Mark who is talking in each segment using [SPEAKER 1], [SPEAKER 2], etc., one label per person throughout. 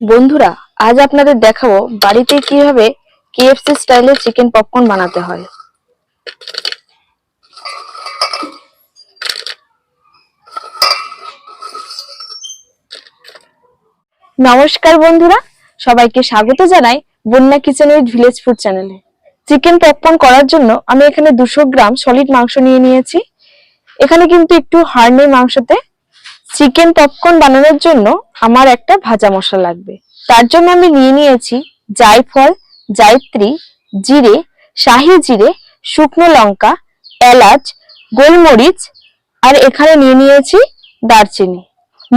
[SPEAKER 1] বন্ধুরা, আজ আপনাদের দেখাবো বাড়িতে কীভাবে কেএফসি স্টাইলের চিকেন পপকর্ন বানাতে হয়। নমস্কার বন্ধুরা, সবাইকে স্বাগত জানাই Bonna kitchen with village food চ্যানেলে। চিকেন পপকর্ন করার জন্য আমি এখানে দুশো গ্রাম সলিড মাংস নিয়ে নিয়েছি। এখানে কিন্তু একটু হাড় নেই মাংসতে চিকেন পপকর্ন বানানোর জন্য আমার একটা ভাজা মশলা লাগবে। তার জন্য আমি নিয়ে নিয়েছি জায়ফল, জায়ত্রী, জিরে, শাহি জিরে, শুকনো লঙ্কা, এলাচ, গোলমরিচ, আর এখানে নিয়ে নিয়েছি দারচিনি।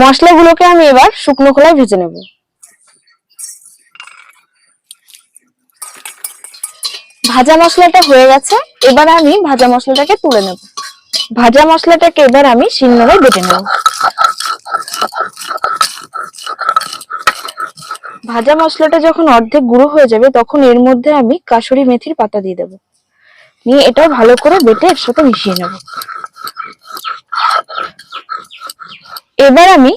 [SPEAKER 1] মশলাগুলোকে আমি এবার শুকনো খোলায় ভেজে নেব। ভাজা মশলাটা হয়ে গেছে, এবার আমি ভাজা মশলাটাকে তুলে নেব। ভাজা মশলাটাকে এবার আমি শিলনোড়ায় বেটে নেব। ভাজা মশলাটা যখন অর্ধেক গুঁড়ো হয়ে যাবে, তখন এর মধ্যে আমি কাসুরি মেথির পাতা দিয়ে দেবো। নিয়ে এটাও ভালো করে বেটে একসাথে মিশিয়ে নেব। এবার আমি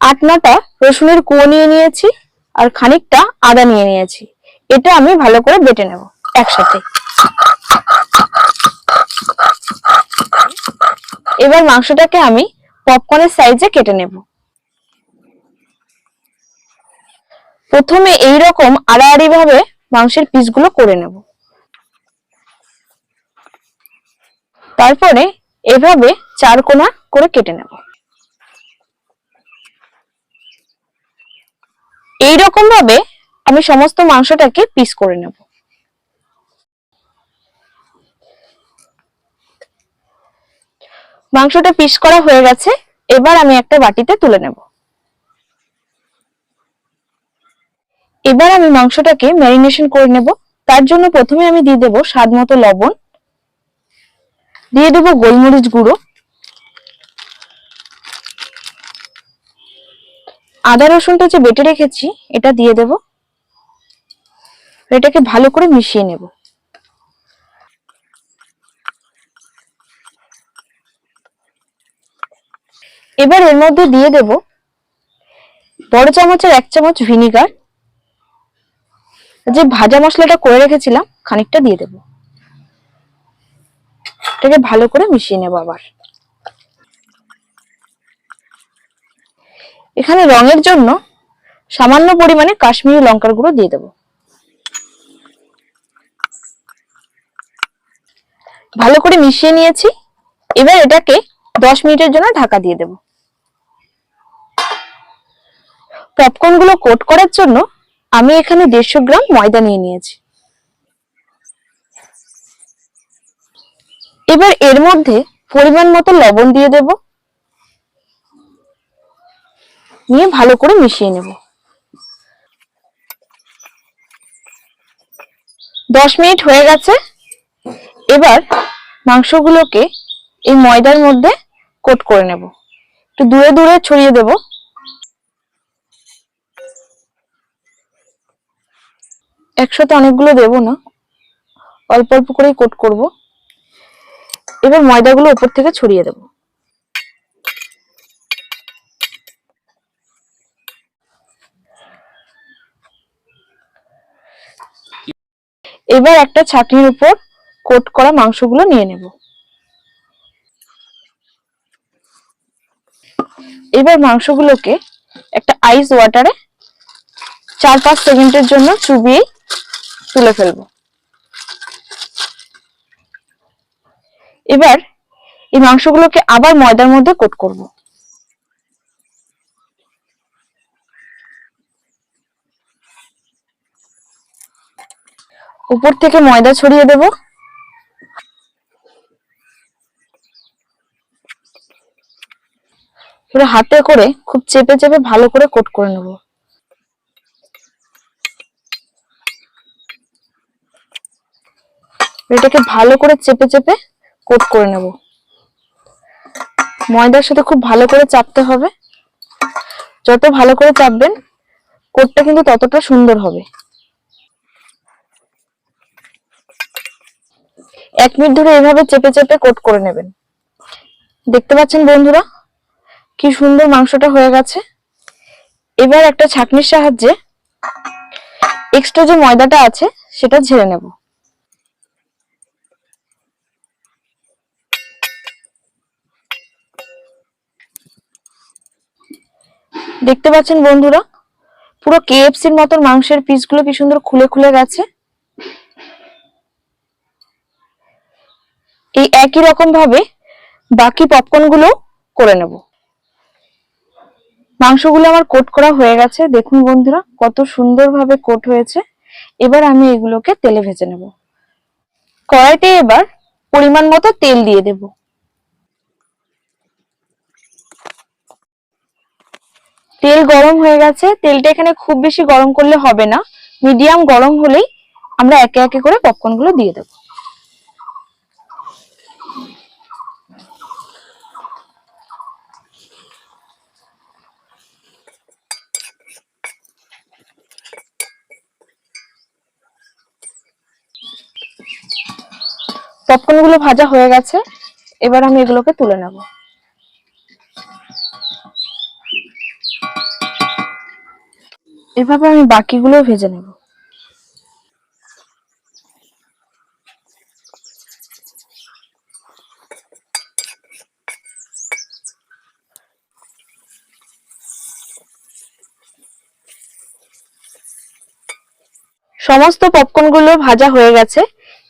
[SPEAKER 1] আট নটা রসুনের কুয়ো নিয়ে নিয়েছি আর খানিকটা আদা নিয়ে নিয়েছি। এটা আমি ভালো করে বেটে নেব একসাথে। এবার মাংসটাকে আমি পপকর্নের সাইজে কেটে নেব। প্রথমে এই রকম আড়াআড়ি ভাবে মাংসের পিসগুলো করে নেব। তারপরে এভাবে চার কোনা করে কেটে নেব। এই রকম ভাবে আমি সমস্ত মাংসটাকে পিস করে নেব। মাংসটা পিস করা হয়ে গেছে, এবার আমি একটা বাটিতে তুলে নেব। এবার আমি মাংসটাকে ম্যারিনেশন করে নেব। তার জন্য প্রথমে আমি দিয়ে দেবো স্বাদ মতো লবণ। দিয়ে দেবো গোলমরিচ গুঁড়ো। আদা রসুনটা যে বেটে রেখেছি, এটা দিয়ে দেব। এটাকে ভালো করে মিশিয়ে নেব। এবার এর মধ্যে দিয়ে দেব বড় চামচের এক চামচ ভিনিগার। যে ভাজা মশলাটা করে রেখেছিলাম, খানিকটা দিয়ে দেব। এটাকে ভালো করে মিশিয়ে নেব আবার। এখানে রঙের জন্য সামান্য পরিমাণে কাশ্মীরি লঙ্কার গুঁড়ো দিয়ে দেব। ভালো করে মিশিয়ে নিয়েছি। এবার এটাকে দশ মিনিটের জন্য ঢাকা দিয়ে দেব। পপকর্নগুলো কোট করার জন্য আমি এখানে দেড়শো গ্রাম ময়দা নিয়ে নিয়েছি। এবার এর মধ্যে পরিমাণ মতো লবণ দিয়ে দেব। নিয়ে ভালো করে মিশিয়ে নেব। দশ মিনিট হয়ে গেছে। এবার মাংসগুলোকে এই ময়দার মধ্যে কোট করে নেব। একটু দূরে দূরে ছড়িয়ে দেব। একসাথে অনেকগুলো দেব না। অল্প অল্প করেই কোট করব। এবার ময়দাগুলো উপর থেকে ছড়িয়ে দেব। এবার একটা ছাকনির উপর কোট করা মাংসগুলো নিয়ে নেব। এবার মাংসগুলোকে একটা আইস ওয়াটারে চার পাঁচ সেকেন্ডের জন্য চুবিয়ে তুলে ফেলব। এবার এই মাংসগুলোকে আবার ময়দার মধ্যে কোট করব। উপর থেকে ময়দা ছড়িয়ে দেব। হাতে করে খুব চেপে চেপে ভালো করে কোট করে নেব। এটাকে ভালো করে চেপে চেপে কোট করে নেব। ময়দার সাথে খুব ভালো করে চাপতে হবে। যত ভালো করে চাপবেন, কোটটা কিন্তু ততটা সুন্দর হবে। এক মিনিট ধরে এভাবে চেপে চেপে কোট করে নেবেন। দেখতে পাচ্ছেন বন্ধুরা, কি সুন্দর মাংসটা হয়ে গেছে। এবার একটা ছাঁকনির সাহায্যে এক্সট্রা যে ময়দাটা আছে, সেটা ঝেড়ে নেব। দেখতে পাচ্ছেন বন্ধুরা? পুরো কেএফসির মতন মাংসের পিসগুলো কি সুন্দর খুলে খুলে গেছে? এই একই রকম ভাবে বাকি পপকর্নগুলো করে নেব। মাংসগুলো আমার কোট করা হয়ে গেছে। দেখুন বন্ধুরা, কত সুন্দরভাবে কোট হয়েছে। এবার আমি এগুলোকে তেলে ভেজে নেব। কড়াইতে এবার পরিমাণ মতো তেল দিয়ে দেব। তেল গরম হয়ে গেছে। তেলটা এখানে খুব বেশি গরম করলে হবে না। মিডিয়াম গরম হলেই আমরা একে একে করে পপকর্নগুলো দিয়ে দেবো। পপকর্নগুলো ভাজা হয়ে গেছে। এবার আমি এগুলোকে তুলে নেব। এভাবে আমি বাকিগুলো ভেজে নেব। সমস্ত পপকর্নগুলো ভাজা হয়ে গেছে।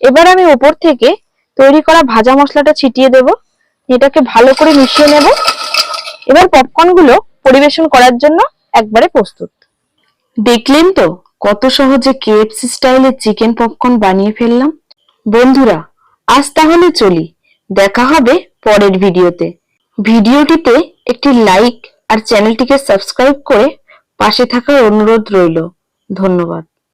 [SPEAKER 1] এবার আমি উপর থেকে তৈরি করা ভাজা মশলাটা ছিটিয়ে দেব। এটাকে ভালো করে মিশিয়ে নেব। এবার পপকর্নগুলো পরিবেশন করার জন্য একবারে প্রস্তুত। দেখলেন তো কত সহজে কেএফসি স্টাইলে চিকেন পপকর্ন বানিয়ে ফেললাম। বন্ধুরা, আজ তাহলে চলি। দেখা হবে পরের ভিডিওতে। ভিডিওটিতে একটি লাইক আর চ্যানেলটিকে সাবস্ক্রাইব করে পাশে থাকার অনুরোধ রইল। ধন্যবাদ।